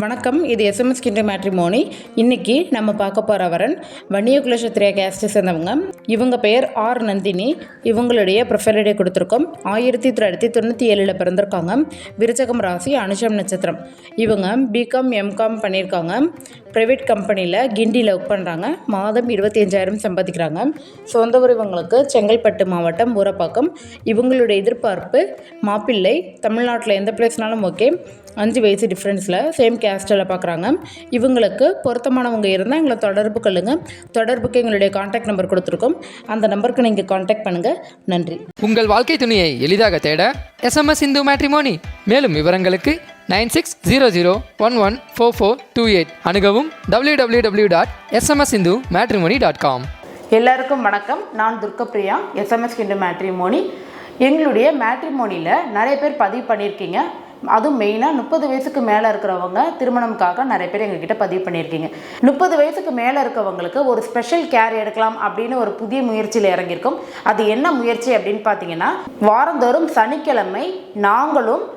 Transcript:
வணக்கம் இது எஸ்எம்எஸ் கிண்ட மேட்ரிமோனி இன்னைக்கு நம்ம பார்க்க போகிற வரன் வன்னிய குலசத்திரியா கேஸ்ட்டை சேர்ந்தவங்க. இவங்க பெயர் ஆர் நந்தினி. இவங்களுடைய ப்ரொஃபைல் கொடுத்துருக்கோம். ஆயிரத்தி தொள்ளாயிரத்தி தொண்ணூற்றி ஏழில் பிறந்திருக்காங்க. விருச்சகம் ராசி அனுஷம் நட்சத்திரம். இவங்க பிகாம் எம்காம் பண்ணியிருக்காங்க. ப்ரைவேட் கம்பெனியில் கிண்டியில் ஒர்க் பண்ணுறாங்க மாதம் இருபத்தி அஞ்சாயிரம் சம்பாதிக்கிறாங்க. சொந்த ஊர் இவங்களுக்கு செங்கல்பட்டு மாவட்டம் ஊரப்பாக்கம். இவங்களுடைய எதிர்பார்ப்பு மாப்பிள்ளை தமிழ்நாட்டில் எந்த பிளேஸ்னாலும் ஓகே அஞ்சு வயசு டிஃப்ரென்ஸில் சேம் கேஸ்டில் பார்க்குறாங்க இவங்களுக்கு பொருத்தமானவங்க இருந்தால் எங்களை தொடர்பு கொள்ளுங்க. தொடர்புக்கு எங்களுடைய காண்டாக்ட் நம்பர் கொடுத்துருக்கோம். அந்த நம்பருக்கு நீங்கள் காண்டாக்ட் பண்ணுங்கள் நன்றி. உங்கள் வாழ்க்கை துணையை எளிதாக தேட எஸ்எம்எஸ் இந்து மேட்ரிமோனி மேலும் விவரங்களுக்கு nine six zero zero one one four four two eight. அணுகவும் W W W dot SMS Hindu matrimony dot com எல்லாருக்கும் வணக்கம். நான் துர்கப்பிரியா எஸ்எம்எஸ் கிண்டு மேட்ரிமோனி எங்களுடைய மேட்ரிமோனியில் நிறைய பேர் பதிவு பண்ணியிருக்கீங்க. அதுவும் மெயினாக முப்பது வயசுக்கு மேலே இருக்கிறவங்க திருமணம்காக நிறைய பேர் எங்ககிட்ட பதிவு பண்ணியிருக்கீங்க. முப்பது வயசுக்கு மேலே இருக்கவங்களுக்கு ஒரு ஸ்பெஷல் கேர் எடுக்கலாம் அப்படின்னு ஒரு புதிய முயற்சியில் இறங்கியிருக்கோம். அது என்ன முயற்சி அப்படின்னு பார்த்தீங்கன்னா வாரந்தோறும் சனிக்கிழமை நாங்களும்